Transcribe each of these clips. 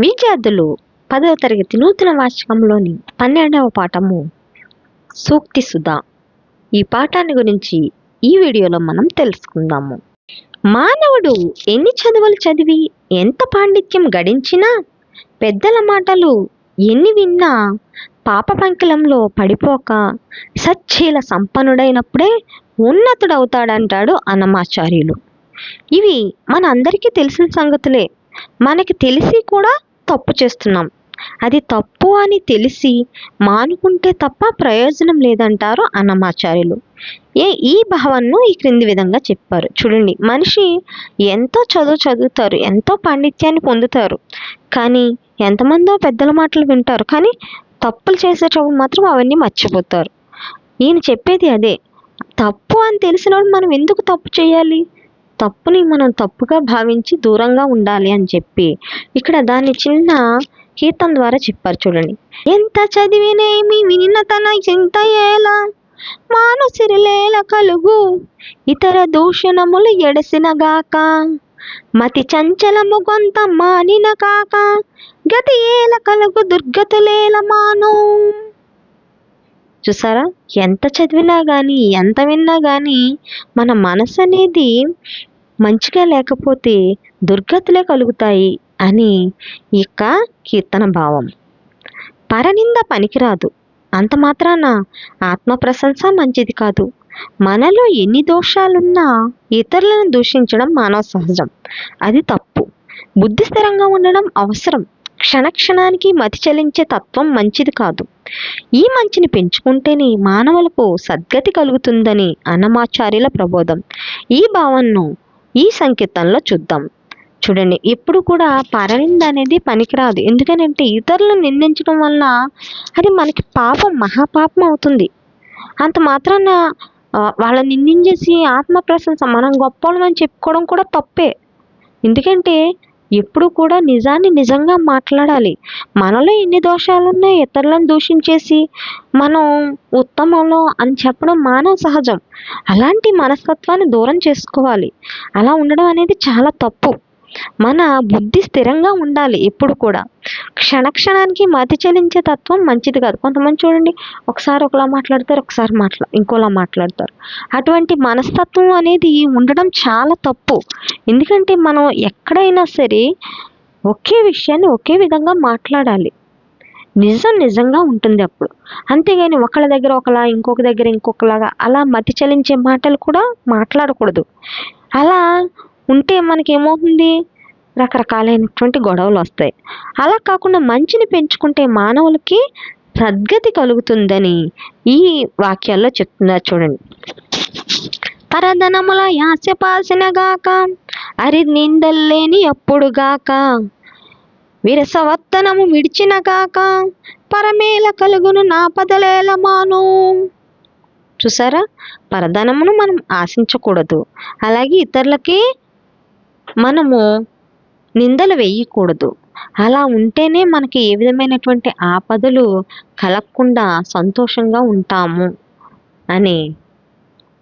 విద్యార్థులు పదవ తరగతి నూతన వార్షికంలోని పన్నెండవ పాఠము సూక్తి సుధా. ఈ పాఠాన్ని గురించి ఈ వీడియోలో మనం తెలుసుకుందాము. మానవుడు ఎన్ని చదువులు చదివి ఎంత పాండిత్యం గడించినా పెద్దల మాటలు ఎన్ని విన్నా పాప పంకిలంలో పడిపోక సచ్చీల సంపన్నుడైనప్పుడే ఉన్నతుడవుతాడంటాడు అన్నమాచార్యులు. ఇవి మన అందరికీ తెలిసిన సంగతులే. మనకి తెలిసి కూడా తప్పు చేస్తున్నాం. అది తప్పు అని తెలిసి మానుకుంటే తప్ప ప్రయోజనం లేదంటారు అన్నమాచార్యులు. ఏ ఈ భావనను ఈ క్రింది విధంగా చెప్పారు. చూడండి మనిషి ఎంతో చదువు చదువుతారు ఎంతో పాండిత్యాన్ని పొందుతారు కానీ ఎంతమందో పెద్దల మాటలు వింటారు కానీ తప్పులు చేసేటప్పుడు మాత్రం అవన్నీ మర్చిపోతారు. ఈయన చెప్పేది అదే తప్పు అని తెలిసినప్పుడు మనం ఎందుకు తప్పు చేయాలి? తప్పుని మనం తప్పుగా భావించి దూరంగా ఉండాలి అని చెప్పి ఇక్కడ దాన్ని చిన్న కీర్తన ద్వారా చెప్పారు చూడండి. ఎంత చదివినేమి వినిన తన చింత ఏలా మానసిరిలేల కలుగు ఇతర దూషణములు ఎడసినగాక మతి చంచలము కొంత మానిన కాక గతి ఏల కలుగు దుర్గతులేల మాను. చూసారా? ఎంత చదివినా కానీ ఎంత విన్నా కానీ మన మనసు అనేది మంచిగా లేకపోతే దుర్గతులే కలుగుతాయి అని ఇక కీర్తన భావం. పరనింద పనికిరాదు. అంత మాత్రాన ఆత్మ ప్రశంస మంచిది కాదు. మనలో ఎన్ని దోషాలున్నా ఇతరులను దూషించడం మానవ సహజం. అది తప్పు. బుద్ధి స్థిరంగా ఉండడం అవసరం. క్షణక్షణానికి మతి చలించే తత్వం మంచిది కాదు. ఈ మంచిని పెంచుకుంటేనే మానవులకు సద్గతి కలుగుతుందని అన్నమాచార్యుల ప్రబోధం. ఈ భావనను ఈ సంకేతంలో చూద్దాం. చూడండి ఎప్పుడు కూడా పరనింద అనేది పనికిరాదు. ఎందుకనంటే ఇతరులను నిందించడం వల్ల అది మనకి పాపం మహాపాపం అవుతుంది. అంత మాత్రాన వాళ్ళని నిందించేసి ఆత్మ ప్రశంస మనం గొప్పవాళ్ళమని చెప్పుకోవడం కూడా తప్పే. ఎందుకంటే ఎప్పుడు కూడా నిజాన్ని నిజంగా మాట్లాడాలి. మనలో ఎన్ని దోషాలున్నాయి ఇతరులను దూషించేసి మనం ఉత్తమంలో అని చెప్పడం మానవ సహజం. అలాంటి మనస్తత్వాన్ని దూరం చేసుకోవాలి. అలా ఉండడం అనేది చాలా తప్పు. మన బుద్ధి స్థిరంగా ఉండాలి ఎప్పుడు కూడా. క్షణక్షణానికి మతి చెలించే తత్వం మంచిది కాదు. కొంతమంది చూడండి ఒకసారి ఒకలా మాట్లాడతారు ఒకసారి మాట్లా ఇంకోలా మాట్లాడతారు. అటువంటి మనస్తత్వం అనేది ఉండడం చాలా తప్పు. ఎందుకంటే మనం ఎక్కడైనా సరే ఒకే విషయాన్ని ఒకే విధంగా మాట్లాడాలి. నిజం నిజంగా ఉంటుంది అప్పుడు. అంతేగాని ఒకళ్ళ దగ్గర ఒకలా ఇంకొక దగ్గర ఇంకొకలాగా అలా మతి చలించే మాటలు కూడా మాట్లాడకూడదు. అలా ఉంటే మనకేమవుతుంది రకరకాలైనటువంటి గొడవలు వస్తాయి. అలా కాకుండా మంచిని పెంచుకుంటే మానవులకి సద్గతి కలుగుతుందని ఈ వాక్యాల్లో చెప్తున్నారు చూడండి. పరధనముల యాస్యపాసినగాక అరి నిందల్లేని అప్పుడు గాక విరసవత్తనము విడిచిన పరమేల కలుగును నా పదలేల మాను. చూసారా? పరధనమును మనం ఆశించకూడదు. అలాగే ఇతరులకి మనము నిందలు వేయకూడదు. అలా ఉంటేనే మనకి ఏ విధమైనటువంటి ఆపదలు కలగకుండా సంతోషంగా ఉంటాము అని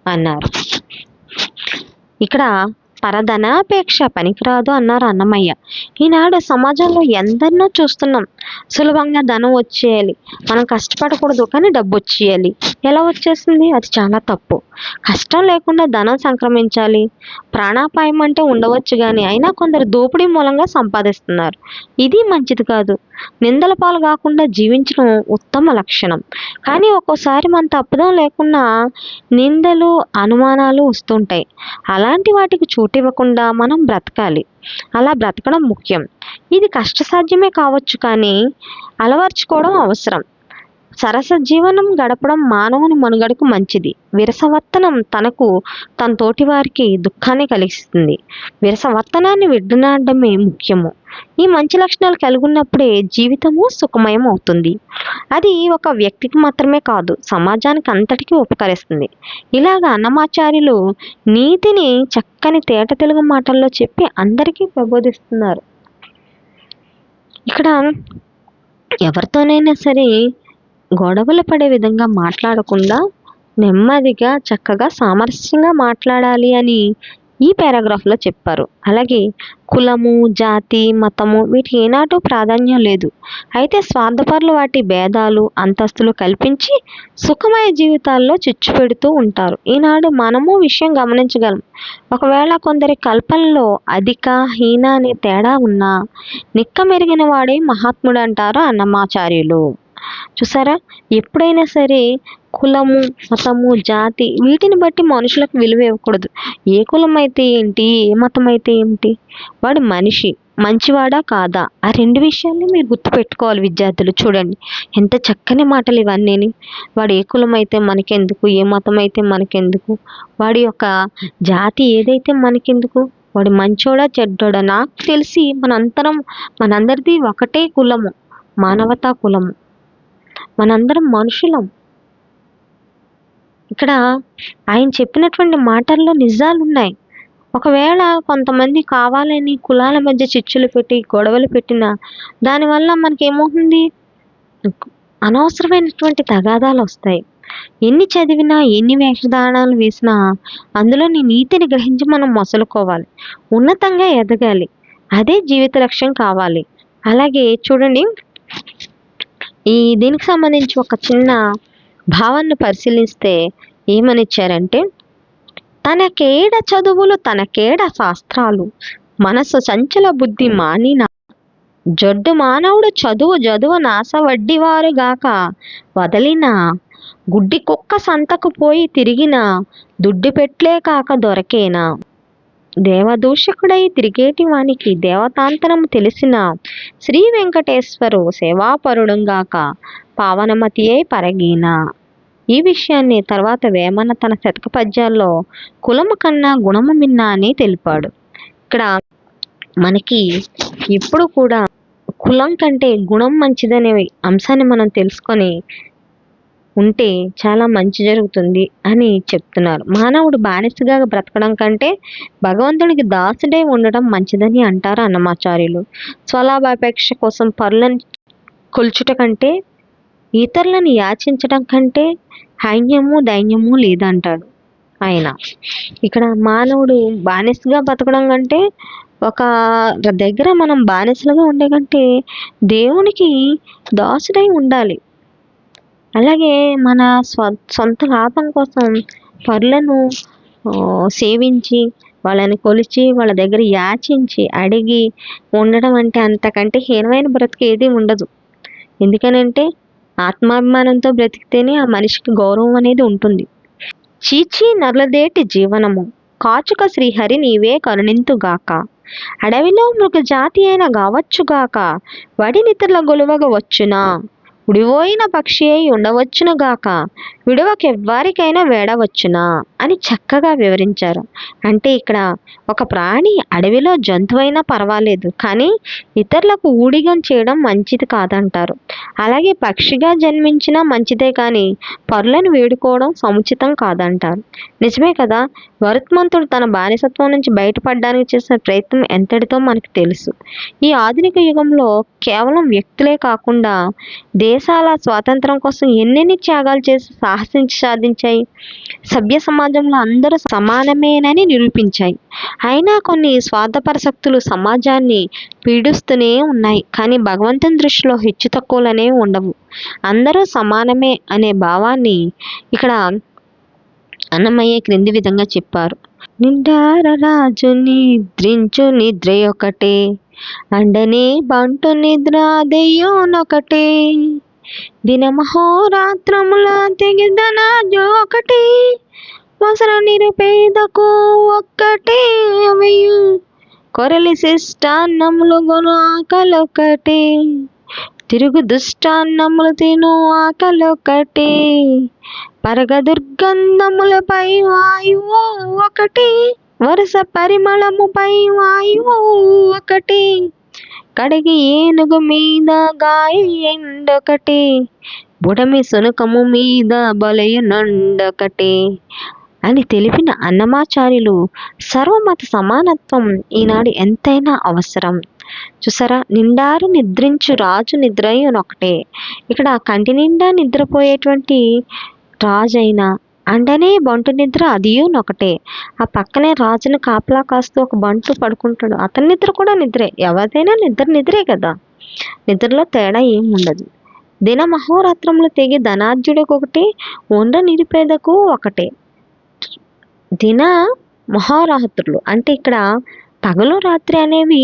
అన్నారు. ఇక్కడ పరధనాపేక్ష పనికిరాదు అన్నారు అన్నమయ్య. ఈనాడు సమాజంలో ఎందరినో చూస్తున్నాం. సులభంగా ధనం వచ్చేయాలి. మనం కష్టపడకూడదు కానీ డబ్బు వచ్చేయాలి. ఎలా వచ్చేసింది? అది చాలా తప్పు. కష్టం లేకుండా ధనం సంక్రమించాలి. ప్రాణాపాయం అంటే ఉండవచ్చు కానీ అయినా కొందరు దోపిడీ మూలంగా సంపాదిస్తున్నారు. ఇది మంచిది కాదు. నిందల పాలు కాకుండా జీవించడం ఉత్తమ లక్షణం. కానీ ఒక్కోసారి మన తప్పుదం లేకుండా నిందలు అనుమానాలు వస్తుంటాయి. అలాంటి వాటికి చోటివ్వకుండా మనం బ్రతకాలి. అలా బ్రతకడం ముఖ్యం. ఇది కష్టసాధ్యమే కావచ్చు కానీ అలవర్చుకోవడం అవసరం. సరస జీవనం గడపడం మానవుని మనుగడకు మంచిది. విరసవర్తనం తనకు తన తోటి వారికి దుఃఖాన్ని కలిగిస్తుంది. విరసవర్తనాన్ని విడ్డనాడమే ముఖ్యము. ఈ మంచి లక్షణాలు కలిగి ఉన్నప్పుడే జీవితము సుఖమయం అవుతుంది అది ఒక వ్యక్తికి మాత్రమే కాదు సమాజానికి అంతటికీ ఉపకరిస్తుంది. ఇలాగ అన్నమాచార్యులు నీతిని చక్కని తేట తెలుగు మాటల్లో చెప్పి అందరికీ ప్రబోధిస్తున్నారు. ఇక్కడ ఎవరితోనైనా సరే గొడవలు పడే విధంగా మాట్లాడకుండా నెమ్మదిగా చక్కగా సామరస్యంగా మాట్లాడాలి అని ఈ పారాగ్రాఫ్లో చెప్పారు. అలాగే కులము జాతి మతము వీటికి ఏనాటు ప్రాధాన్యం లేదు. అయితే స్వార్థపరులు వాటి భేదాలు అంతస్తులు కల్పించి సుఖమయ జీవితాల్లో చిచ్చు పెడుతూ ఉంటారు. ఈనాడు మనము విషయం గమనించగలం. ఒకవేళ కొందరి కల్పనలో అధిక హీన అనే తేడా ఉన్నా నిక్క మెరిగిన వాడే మహాత్ముడు అంటారు అన్నమాచార్యులు. చూసారా? ఎప్పుడైనా సరే కులము మతము జాతి వీటిని బట్టి మనుషులకు విలువ ఇవ్వకూడదు. ఏ కులం అయితే ఏంటి ఏ మతం అయితే ఏంటి వాడు మనిషి మంచివాడా కాదా? ఆ రెండు విషయాల్ని మీరు గుర్తుపెట్టుకోవాలి విద్యార్థులు. చూడండి ఎంత చక్కని మాటలు ఇవన్నీ. వాడు ఏ కులం అయితే మనకెందుకు ఏ మతం అయితే మనకెందుకు వాడి యొక్క జాతి ఏదైతే మనకెందుకు వాడు మంచోడా చెడ్డోడా? నాకు తెలిసి మనంతరం మనందరిది ఒకటే కులము మానవతా కులము. మనందరం మనుషులం. ఇక్కడ ఆయన చెప్పినటువంటి మాటల్లో నిజాలు ఉన్నాయి ఒకవేళ కొంతమంది కావాలని కులాల మధ్య చిచ్చులు పెట్టి గొడవలు పెట్టిన దానివల్ల మనకి ఏమవుతుంది అనవసరమైనటువంటి తగాదాలు వస్తాయి ఎన్ని చదివినా ఎన్ని వేషధారణాలు వేసినా అందులోని నీతిని గ్రహించి మనం మొసలుకోవాలి. ఉన్నతంగా ఎదగాలి. అదే జీవిత లక్ష్యం కావాలి. అలాగే చూడండి ఈ దీనికి సంబంధించి ఒక చిన్న భావాన్ని పరిశీలిస్తే ఏమనిచ్చారంటే తనకేడ చదువులు తనకేడ శాస్త్రాలు మనసు సంచల బుద్ధి మానిన జొడ్డు మానవుడు చదువు చదువు నాస వడ్డివారుగాక వదలిన గుడ్డి కుక్క సంతకు పోయి తిరిగిన దుడ్డు పెట్లే కాక దొరకేనా? దేవదూషకుడై తిరిగేటి వానికి దేవతాంతరము తెలిసిన శ్రీ వెంకటేశ్వరు సేవాపరుడుగాక పావనమతి అయి పరగిన. ఈ విషయాన్ని తర్వాత వేమన తన శతక పద్యాల్లో కులము కన్నా గుణము మిన్న అని తెలిపాడు. ఇక్కడ మనకి ఎప్పుడు కూడా కులం కంటే గుణం మంచిదనే అంశాన్ని మనం తెలుసుకొని ఉంటే చాలా మంచి జరుగుతుంది అని చెప్తున్నారు. మానవుడు బానిసగా బ్రతకడం కంటే భగవంతుడికి దాసుడై ఉండడం మంచిదని అంటారు అన్నమాచార్యులు. స్వలాభాపేక్ష కోసం పరులను కొల్చుట కంటే ఇతరులను యాచించడం కంటే హైన్యము దైన్యము లేదంటాడు ఆయన. ఇక్కడ మానవుడు బానిసగా బతకడం కంటే ఒక దగ్గర మనం బానిసలుగా ఉండే కంటే దేవునికి దాసుడై ఉండాలి. అలాగే మన స్వ సొంత లాభం కోసం పరులను సేవించి వాళ్ళని కొలిచి వాళ్ళ దగ్గర యాచించి అడిగి ఉండడం అంటే అంతకంటే హీనమైన బ్రతికి ఏది ఉండదు. ఎందుకనంటే ఆత్మాభిమానంతో బ్రతికితేనే ఆ మనిషికి గౌరవం అనేది ఉంటుంది. చీచి నర్లదేటి జీవనము కాచుక శ్రీహరి నీవే కరుణింతుగాక అడవిలో మృగజాతి అయిన గావచ్చుగాక నిద్రల గొలువగ వచ్చునా? ఉడివోయిన పక్షి అయి ఉండవచ్చునుగాక విడవకెవ్వారికైనా వేడవచ్చునా? అని చక్కగా వివరించారు. అంటే ఇక్కడ ఒక ప్రాణి అడవిలో జంతువైనా పర్వాలేదు. కానీ ఇతరులకు ఊడిగం చేయడం మంచిది కాదంటారు. అలాగే పక్షిగా జన్మించినా మంచిదే కానీ పరులను వేడుకోవడం సముచితం కాదంటారు. నిజమే కదా? వరుత్మంతుడు తన బానిసత్వం నుంచి బయటపడడానికి చేసిన ప్రయత్నం ఎంతటితో మనకు తెలుసు. ఈ ఆధునిక యుగంలో కేవలం వ్యక్తులే కాకుండా దేశ దేశాల స్వాతంత్రం కోసం ఎన్నెన్ని త్యాగాలు చేసి సాహసించి సాధించాయి? సభ్య సమాజంలో అందరూ సమానమేనని నిరూపించాయి. అయినా కొన్ని స్వార్థపర శక్తులు సమాజాన్ని పీడిస్తూనే ఉన్నాయి. కానీ భగవంతుని దృష్టిలో హెచ్చు తక్కువలనే ఉండవు. అందరూ సమానమే అనే భావాన్ని ఇక్కడ అన్నమయ్య క్రింది విధంగా చెప్పారు. నిండార రాజు నిద్రించు నిద్ర ఒకటే. అండనే బంటు నిద్ర దెయ్యోనొకటే దినమహోరాత్రముల తెగిదన ఒకటి వసర నిరుపేదకు ఒక్కటే అవయు. కొరలి శిష్టాన్నములు గొను ఆకలొకటి తిరుగు దుష్టాన్నములు తిను ఆకలొకటి పరగ దుర్గంధములపై వాయువు ఒకటి వరుస పరిమళముపై వాయువు ఒకటి. కడిగి ఏనుగు మీద గాయ ఎండొకటి బుడమి సునకము మీద బలయ నండొకటి అని తెలిపిన అన్నమాచార్యులు సర్వమత సమానత్వం ఈనాడు ఎంతైనా అవసరం. చూసారా? నిండారు నిద్రించు రాజు నిద్రయునొకటే ఇక్కడ కంటి నిండా నిద్రపోయేటువంటి రాజైన అండనే బంటు నిద్ర అదియూ నొకటే ఆ పక్కనే రాజుని కాపలా కాస్తూ ఒక బంటు పడుకుంటాడు. అతని నిద్ర కూడా నిద్రే. ఎవరిదైనా నిద్ర నిద్రే కదా. నిద్రలో తేడా ఏం ఉండదు. దిన మహోరాత్రములు తెగి ధనార్జుడికి ఒకటి ఉండ నిరుపేదకు ఒకటే. దిన మహారాత్రులు. అంటే ఇక్కడ పగలు రాత్రి అనేవి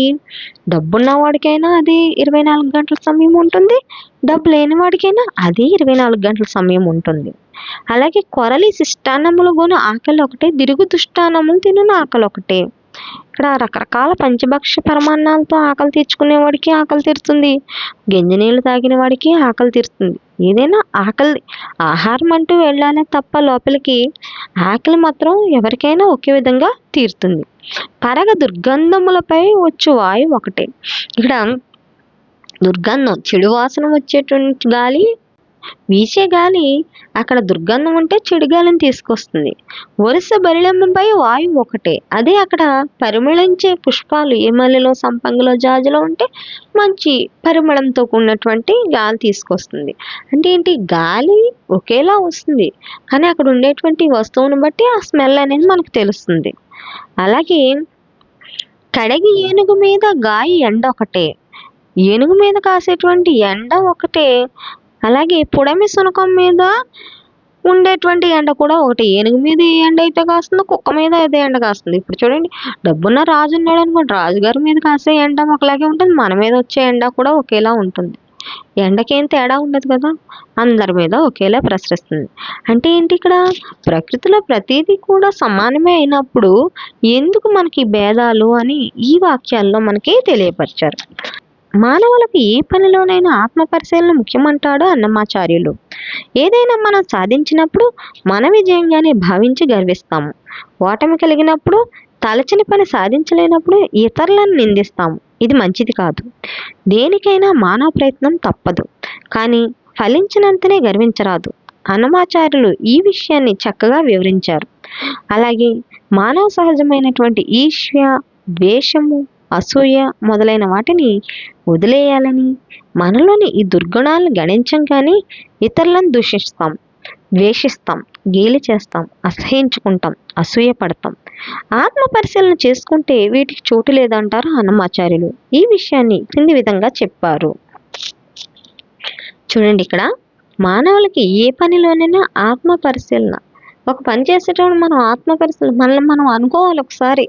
డబ్బున్న వాడికైనా అది ఇరవై నాలుగు గంటల సమయం ఉంటుంది. డబ్బు లేని వాడికైనా అది ఇరవై నాలుగు గంటల సమయం ఉంటుంది. అలాగే కొరలి శిష్టాన్నములు గును ఆకలి ఒకటే దిరుగు దుష్టాన్నములు తినను ఆకలి ఒకటే ఇక్కడ రకరకాల పంచభక్ష పరమాన్నాలతో ఆకలి తీర్చుకునేవాడికి ఆకలి తీరుతుంది. గింజ నీళ్ళు తాగిన వాడికి ఆకలి తీరుతుంది. ఏదైనా ఆకలి ఆహారం అంటూ వెళ్ళాలే తప్ప లోపలికి ఆకలి మాత్రం ఎవరికైనా ఒకే విధంగా తీరుతుంది. పరగ దుర్గంధములపై వచ్చు వాయు ఒకటే. ఇక్కడ దుర్గంధం చెడు వాసన వచ్చేటువంటి గాలి వీచే గాలి అక్కడ దుర్గంధం ఉంటే చెడుగాలిని తీసుకొస్తుంది. వరుస బరిళంపై వాయువు ఒకటే. అదే అక్కడ పరిమళించే పుష్పాలు ఏ మల్లెలో సంపంగిలో జాజులో ఉంటే మంచి పరిమళంతో కూడినటువంటి గాలి తీసుకొస్తుంది. అంటే ఏంటి? గాలి ఒకేలా వస్తుంది. కానీ అక్కడ ఉండేటువంటి వస్తువును బట్టి ఆ స్మెల్ అనేది మనకు తెలుస్తుంది. అలాగే కడగి ఏనుగు మీద గాయి ఎండ ఒకటే. ఏనుగు మీద కాసేటువంటి ఎండ ఒకటే. అలాగే పుడమి సునకం మీద ఉండేటువంటి ఎండ కూడా ఒకటి. ఏనుగు మీద ఏ ఎండ అయితే కాస్తుందో కుక్క మీద అదే ఎండ కాస్తుంది. ఇప్పుడు చూడండి డబ్బున్న రాజు ఉన్నాడు అనుకోండి. రాజుగారి మీద కాసే ఎండ ఒకలాగే ఉంటుంది. మన మీద వచ్చే ఎండ కూడా ఒకేలా ఉంటుంది. ఎండకేం తేడా ఉండదు కదా. అందరి మీద ఒకేలా ప్రసరిస్తుంది. అంటే ఏంటి ఇక్కడ? ప్రకృతిలో ప్రతిదీ కూడా సమానమే అయినప్పుడు ఎందుకు మనకి భేదాలు అని ఈ వాక్యాల్లో మనకి తెలియపరిచారు. మానవులకు ఏ పనిలోనైనా ఆత్మ పరిశీలన ముఖ్యమంటాడు? అన్నమాచార్యులు. ఏదైనా మనం సాధించినప్పుడు మన విజయంగానే భావించి గర్విస్తాము. ఓటమి కలిగినప్పుడు తలచిన పని సాధించలేనప్పుడు ఇతరులను నిందిస్తాము. ఇది మంచిది కాదు. దేనికైనా మానవ ప్రయత్నం తప్పదు. కానీ ఫలించినంతనే గర్వించరాదు. అన్నమాచార్యులు ఈ విషయాన్ని చక్కగా వివరించారు. అలాగే మానవ సహజమైనటువంటి ఈర్ష్య ద్వేషము అసూయ మొదలైన వాటిని వదిలేయాలని మనలోని ఈ దుర్గుణాలను గణించం కానీ ఇతరులను దూషిస్తాం ద్వేషిస్తాం గేలి చేస్తాం అసహించుకుంటాం అసూయ పడతాం ఆత్మ పరిశీలన చేసుకుంటే వీటికి చోటు లేదంటారు హనుమాచార్యులు. ఈ విషయాన్ని క్రింది విధంగా చెప్పారు. చూడండి ఇక్కడ మానవులకి ఏ పనిలోనైనా ఆత్మ పరిశీలన. ఒక పని చేసేటప్పుడు మనం ఆత్మ పరిశీలన మనల్ని మనం అనుకోవాలి ఒకసారి.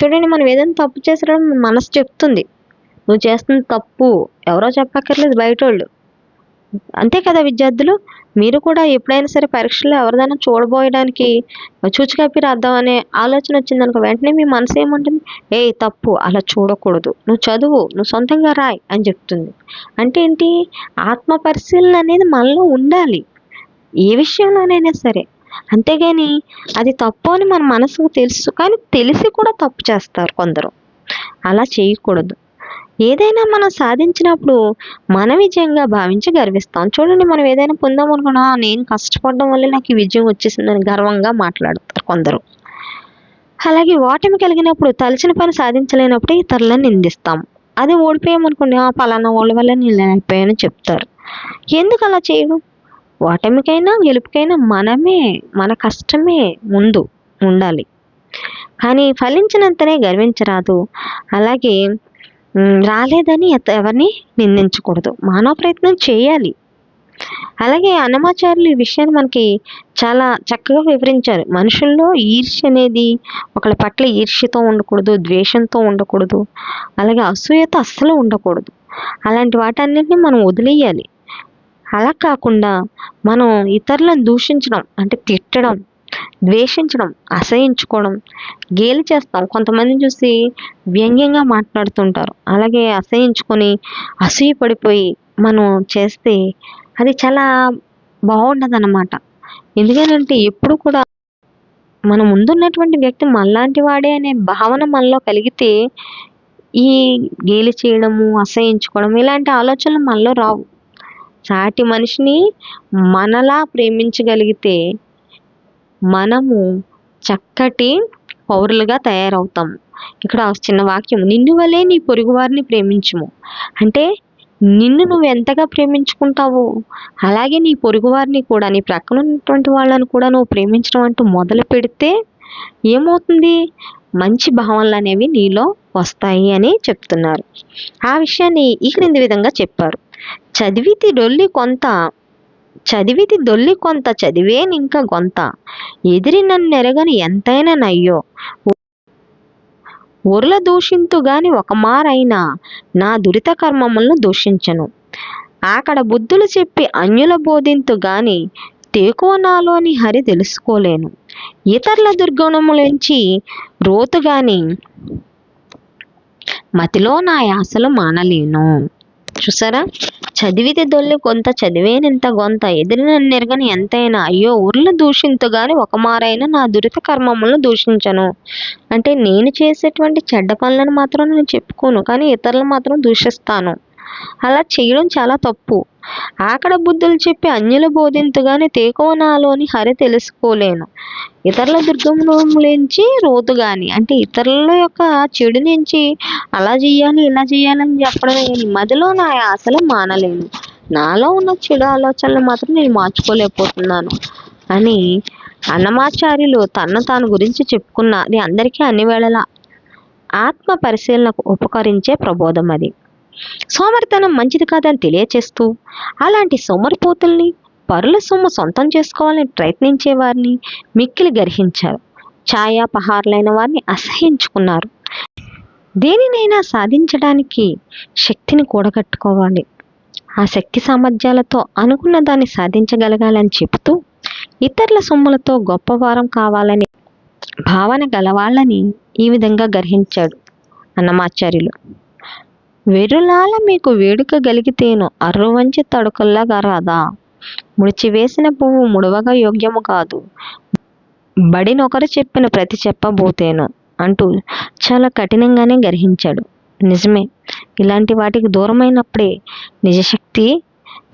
చూడండి మనం ఏదైనా తప్పు చేసినా మనసు చెప్తుంది. నువ్వు చేస్తుంది తప్పు ఎవరో చెప్పక్కర్లేదు బయట వాళ్ళు అంతే కదా విద్యార్థులు? మీరు కూడా ఎప్పుడైనా సరే పరీక్షల్లో ఎవరిదైనా చూడబోయడానికి చూచికాపి రాద్దాం అనే ఆలోచన వచ్చిందనుకో వెంటనే మీ మనసు ఏమంటుంది? ఏ తప్పు అలా చూడకూడదు. నువ్వు చదువు నువ్వు సొంతంగా రాయి అని చెప్తుంది. అంటే ఏంటి? ఆత్మ పరిశీలన అనేది మనలో ఉండాలి. ఏ విషయంలోనైనా సరే. అంతేగాని అది తప్పు అని మన మనసుకు తెలుసు కానీ తెలిసి కూడా తప్పు చేస్తారు కొందరు. అలా చేయకూడదు. ఏదైనా మనం సాధించినప్పుడు మన విజయంగా భావించి గర్విస్తాం. చూడండి మనం ఏదైనా పొందాం అనుకున్నా నేను కష్టపడడం వల్ల నాకు ఈ విజయం వచ్చేసిందని గర్వంగా మాట్లాడతారు కొందరు. అలాగే ఓటమి కలిగినప్పుడు తలచిన పని సాధించలేనప్పుడు ఇతరులను నిందిస్తాం. అదే ఓడిపోయామనుకోండి "ఆ, పలానా వాళ్ళ వల్ల నేను లేకపోయానని చెప్తారు. ఎందుకు అలా చేయడం? ఓటమికైనా గెలుపుకైనా మనమే మన కష్టమే ముందు ఉండాలి. కానీ ఫలించినంతనే గర్వించరాదు. అలాగే రాలేదని ఎవరిని నిందించకూడదు. మానవ ప్రయత్నం చేయాలి. అలాగే అన్నమాచార్యులు ఈ విషయాన్ని మనకి చాలా చక్కగా వివరించారు. మనుషుల్లో ఈర్ష్య అనేది ఒకళ్ళ పట్ల ఈర్ష్యతో ఉండకూడదు ద్వేషంతో ఉండకూడదు. అలాగే అసూయతో అస్సలు ఉండకూడదు. అలాంటి వాటన్నిటిని మనం వదిలేయాలి. అలా కాకుండా మనం ఇతరులను దూషించడం అంటే తిట్టడం ద్వేషించడం అసహించుకోవడం గేలి చేస్తాం. కొంతమంది చూసి వ్యంగ్యంగా మాట్లాడుతుంటారు. అలాగే అసహించుకొని అసూయ పడిపోయి మనం చేస్తే అది చాలా బాగుండదు అన్నమాట ఎందుకనంటే ఎప్పుడు కూడా మన ముందున్నటువంటి వ్యక్తి మనలాంటి వాడే అనే భావన మనలో కలిగితే ఈ గేలి చేయడము అసహించుకోవడం ఇలాంటి ఆలోచనలు మనలో రావు. సాటి మనిషిని మనలా ప్రేమించగలిగితే మనము చక్కటి పౌరులుగా తయారవుతాం. ఇక్కడ చిన్న వాక్యం నిన్ను వలే నీ పొరుగు వారిని ప్రేమించుము. అంటే నిన్ను నువ్వు ఎంతగా ప్రేమించుకుంటావో అలాగే నీ పొరుగువారిని కూడా నీ ప్రక్కన ఉన్నటువంటి వాళ్ళని కూడా నువ్వు ప్రేమించడం అంటూ మొదలు పెడితే ఏమవుతుంది? మంచి భావనలు అనేవి నీలో వస్తాయి అని చెప్తున్నారు. ఆ విషయాన్ని ఈ క్రింది విధంగా చెప్పారు. చదివితి డొల్లి కొంత చదివితి దొల్లి కొంత చదివేనింక గొంత. ఎదిరి నన్నెరగని ఎంతైనా నయ్యో. ఒరుల దూషింతుగాని ఒక మారైనా నా దురిత కర్మములను దూషించను. అక్కడ బుద్ధులు చెప్పి అన్యుల బోధింతు గాని తేకువ నాలోని హరి తెలుసుకోలేను. ఇతరుల దుర్గుణములించి రోతుగాని మతిలో నా యాసలు మానలేను. చూసారా? చదివితే దొల్లి కొంత చదివేనింత గొంత ఎదిరిన నెరగని ఎంతైనా అయ్యో ఊర్లు దూషింతు గాని ఒక మారైనా నా దురిత కర్మములను దూషించను. అంటే నేను చేసేటువంటి చెడ్డ పనులను మాత్రం నేను చెప్పుకోను కానీ ఇతరులు మాత్రం దూషిస్తాను. అలా చేయడం చాలా తప్పు. ఆకడ బుద్ధులు చెప్పి అన్యుల బోధింతుగానే తేకువ నాలోని హరి తెలుసుకోలేను. ఇతరుల దుర్గములోంచి రోతు గాని అంటే ఇతరుల యొక్క చెడు నుంచి అలా చేయాలి ఇలా చేయాలని చెప్పడమే కానీ మదిలో నా ఆశలు మానలేను. నాలో ఉన్న చెడు ఆలోచనలు మాత్రం నేను మార్చుకోలేకపోతున్నాను. అని అన్నమాచార్యులు తన తాను గురించి చెప్పుకున్న అది అందరికీ అన్ని వేళలా. ఆత్మ పరిశీలనకు ఉపకరించే ప్రబోధం అది. సోమరితనం మంచిది కాదని తెలియచేస్తూ అలాంటి సోమరిపోతుల్ని పరుల సొమ్ము సొంతం చేసుకోవాలని ప్రయత్నించే వారిని మిక్కిలి గర్హించారు. ఛాయాపహారులైన వారిని అసహించుకున్నారు దేనినైనా సాధించడానికి శక్తిని కూడగట్టుకోవాలి. ఆ శక్తి సామర్థ్యాలతో అనుకున్న దాన్ని సాధించగలగాలని చెబుతూ ఇతరుల సొమ్ములతో గొప్పవారం కావాలని భావన గలవాళ్ళని ఈ విధంగా గ్రహించాడు అన్నమాచార్యులు. వెరులాల మీకు వేడుక గలిగితేను అర్రువంచి తడుకుల్లాగా రాదా? ముడిచివేసిన పువ్వు ముడవగా యోగ్యము కాదు. బడినొకరు చెప్పిన ప్రతి చెప్పబోతేను అంటూ చాలా కఠినంగానే గ్రహించాడు. నిజమే ఇలాంటి వాటికి దూరమైనప్పుడే నిజశక్తి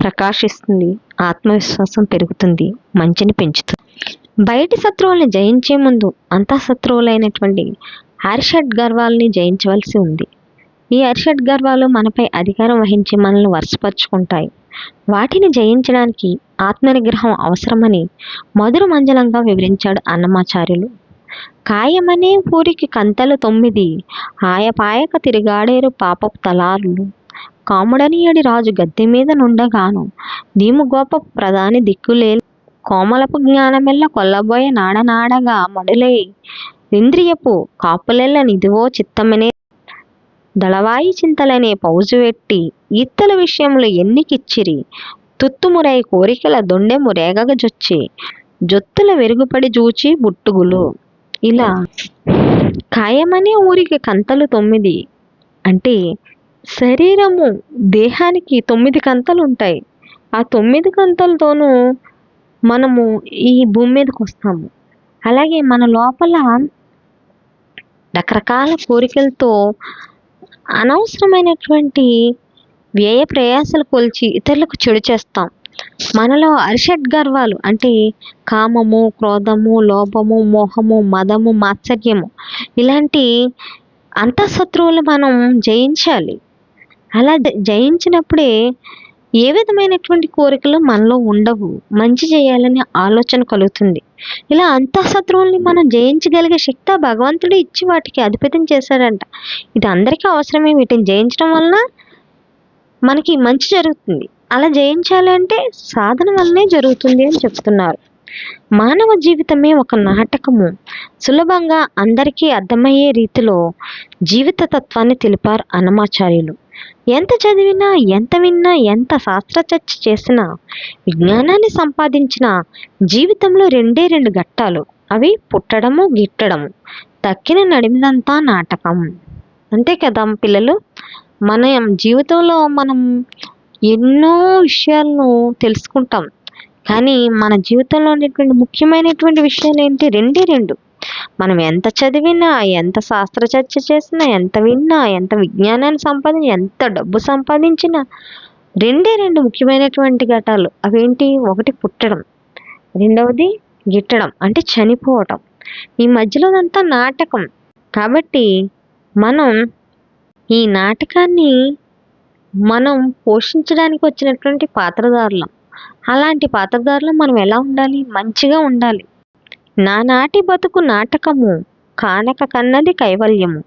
ప్రకాశిస్తుంది ఆత్మవిశ్వాసం పెరుగుతుంది మంచిని పెంచుతుంది. బయటి శత్రువుల్ని జయించే ముందు అంతఃశత్రువులైనటువంటి హర్షడ్ గర్వాల్ని జయించవలసి ఉంది. ఈ అరిషడ్ గర్వాలు మనపై అధికారం వహించి మనల్ని వరుసపరుచుకుంటాయి. వాటిని జయించడానికి ఆత్మనిగ్రహం అవసరమని మధుర మంజలంగా వివరించాడు అన్నమాచార్యులు. కాయమనే ఊరికి కంతలు తొమ్మిది ఆయపాయక తిరిగాడేరు పాపపు తలారులు కాముడనియడి రాజు గద్దె మీద నుండగాను దీము గోప ప్రధాని దిక్కులే కోమలపు జ్ఞానమెల్ల కొల్లబోయే నాడనాడగా మడులై ఇంద్రియపు కాపులెల్ల నిదివో చిత్తమనే దళవాయి చింతలనే పౌజువెట్టి ఇత్తల విషయంలో ఎన్నికిచ్చిరి. తుత్తుమురై కోరికల దొండెము రేగగ జొచ్చి జొత్తుల వెరుగుపడి జూచి బుట్టుగులు. ఇలా ఖాయమనే ఊరికి కంతలు తొమ్మిది. అంటే శరీరము దేహానికి తొమ్మిది కంతలు ఉంటాయి ఆ తొమ్మిది కంతలతోనూ మనము ఈ భూమి మీదకి వస్తాము. అలాగే మన లోపల రకరకాల కోరికలతో అనవసరమైనటువంటి వ్యయ ప్రయాసలు కొలిచి ఇతరులకు చెడు చేస్తాం. మనలో అరిషడ్ గర్వాలు అంటే కామము క్రోధము లోభము మోహము మదము మాత్సర్యము ఇలాంటి అంతఃశత్రువులు మనం జయించాలి. అలా జయించినప్పుడే ఏ విధమైనటువంటి కోరికలు మనలో ఉండవు. మంచి చేయాలనే ఆలోచన కలుగుతుంది. ఇలా అంతఃశత్రువుల్ని మనం జయించగలిగే శక్తి భగవంతుడు ఇచ్చి వాటికి అధిపతం చేశాడంట. ఇది అందరికీ అవసరమే. వీటిని జయించడం వలన మనకి మంచి జరుగుతుంది. అలా జయించాలి అంటే సాధన వల్లనే జరుగుతుంది అని చెప్తున్నారు. మానవ జీవితమే ఒక నాటకము. సులభంగా అందరికీ అర్థమయ్యే రీతిలో జీవిత తత్వాన్ని తెలిపారు అన్నమాచార్యులు. ఎంత చదివినా ఎంత విన్నా ఎంత శాస్త్రచర్చ చేసినా విజ్ఞానాన్ని సంపాదించిన జీవితంలో రెండే రెండు ఘట్టాలు. అవి పుట్టడము గిట్టడము. తక్కిన నడిమిదంతా నాటకం. అంతే కదా పిల్లలు? మన జీవితంలో మనం ఎన్నో విషయాలను తెలుసుకుంటాం. కానీ మన జీవితంలో ఉన్నటువంటి ముఖ్యమైనటువంటి విషయాలు ఏంటి? రెండే రెండు. మనం ఎంత చదివినా ఎంత శాస్త్ర చర్చ చేసినా ఎంత విన్నా ఎంత విజ్ఞానాన్ని సంపాదించి ఎంత డబ్బు సంపాదించినా రెండే రెండు ముఖ్యమైనటువంటి ఘటాలు. అవేంటి? ఒకటి పుట్టడం రెండవది గిట్టడం అంటే చనిపోవటం. ఈ మధ్యలోదంతా నాటకం. కాబట్టి మనం ఈ నాటకాన్ని మనం పోషించడానికి వచ్చినటువంటి పాత్రదారులం. అలాంటి పాత్రదారులు మనం ఎలా ఉండాలి? మంచిగా ఉండాలి. నానాటి బతుకు నాటకము కానక కన్నది కైవల్యము.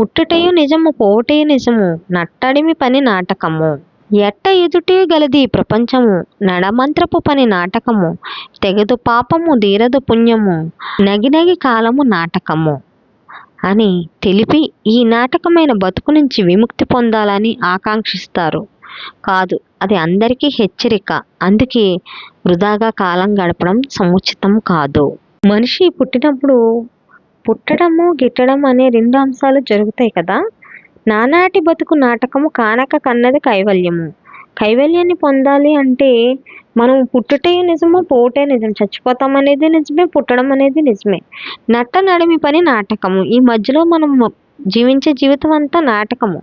పుట్టుటయు నిజము పోవుటయు నిజము నట్టడిమి పని నాటకము. ఎట్ట ఎదుటే గలది ప్రపంచము నడమంత్రపు పని నాటకము తెగదు పాపము దీరదు పుణ్యము నగినగి కాలము నాటకము. అని తెలిపి ఈ నాటకమైన బతుకు నుంచి విముక్తి పొందాలని ఆకాంక్షిస్తారు. కాదు అది అందరికీ హెచ్చరిక అందుకే వృధాగా కాలం గడపడం సముచితం కాదు. మనిషి పుట్టినప్పుడు పుట్టడము గిట్టడం అనే రెండు అంశాలు జరుగుతాయి కదా. నానాటి బతుకు నాటకము కానక కన్నది కైవల్యము. కైవల్యాన్ని పొందాలి అంటే మనం పుట్టుటే నిజము పోటే నిజం చచ్చిపోతాం అనేది నిజమే పుట్టడం అనేది నిజమే. నట్ట నడిమి పని నాటకము. ఈ మధ్యలో మనం జీవించే జీవితం అంతా నాటకము.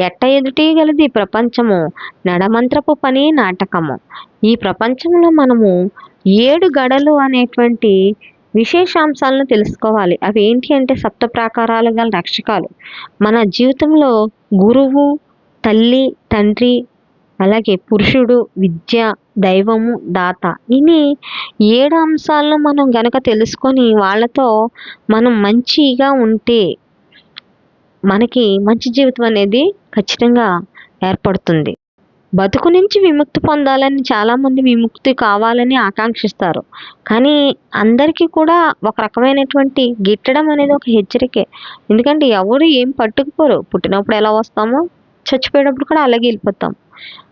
ఎట్ట ఎదుటి గలది ప్రపంచము? నడమంత్రపు పని నాటకము. ఈ ప్రపంచంలో మనము ఏడు గడలు అనేటువంటి విశేషాంశాలను తెలుసుకోవాలి. అవి ఏంటి అంటే సప్త ప్రాకారాలు గల రక్షకాలు. మన జీవితంలో గురువు తల్లి తండ్రి అలాగే పురుషుడు విద్య దైవము దాత ఇని ఏడు అంశాలను మనం గనక తెలుసుకొని వాళ్ళతో మనం మంచిగా ఉంటే మనకి మంచి జీవితం అనేది ఖచ్చితంగా ఏర్పడుతుంది. బతుకు నుంచి విముక్తి పొందాలని చాలామంది విముక్తి కావాలని ఆకాంక్షిస్తారు. కానీ అందరికీ కూడా ఒక రకమైనటువంటి గిట్టడం అనేది ఒక హెచ్చరికే. ఎందుకంటే ఎవరు ఏం పట్టుకుపోరు. పుట్టినప్పుడు ఎలా వస్తామో చచ్చిపోయేటప్పుడు కూడా అలాగే వెళ్ళిపోతాం.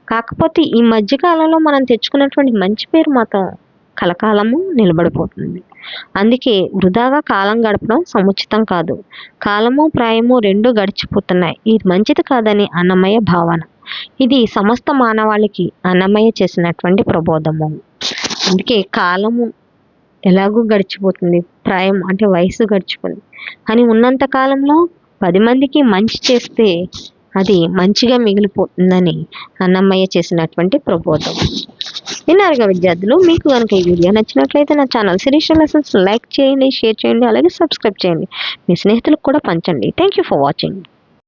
కాకపోతే ఈ మధ్యకాలంలో మనం తెచ్చుకున్నటువంటి మంచి పేరు మాత్రం కలకాలము నిలబడిపోతుంది. అందుకే వృధాగా కాలం గడపడం సముచితం కాదు. కాలము ప్రాయము రెండు గడిచిపోతున్నాయి. ఇది మంచిది కాదని అన్నమయ్య భావన. ఇది సమస్త మానవాళికి అన్నమయ్య చేసినటువంటి ప్రబోధము. అందుకే కాలము ఎలాగూ గడిచిపోతుంది ప్రాయం అంటే వయసు గడిచిపోతుంది. కానీ ఉన్నంత కాలంలో పది మందికి మంచి చేస్తే అది మంచిగా మిగిలిపోతుందని అన్నమయ్య చేసినటువంటి ప్రబోధం విన్నారుగా విద్యార్థులు మీకు కనుక ఈ వీడియో నచ్చినట్లయితే నా ఛానల్ శిరీష లెసన్స్ లైక్ చేయండి షేర్ చేయండి అలాగే సబ్స్క్రైబ్ చేయండి. మీ స్నేహితులకు కూడా పంచండి. Thank you for watching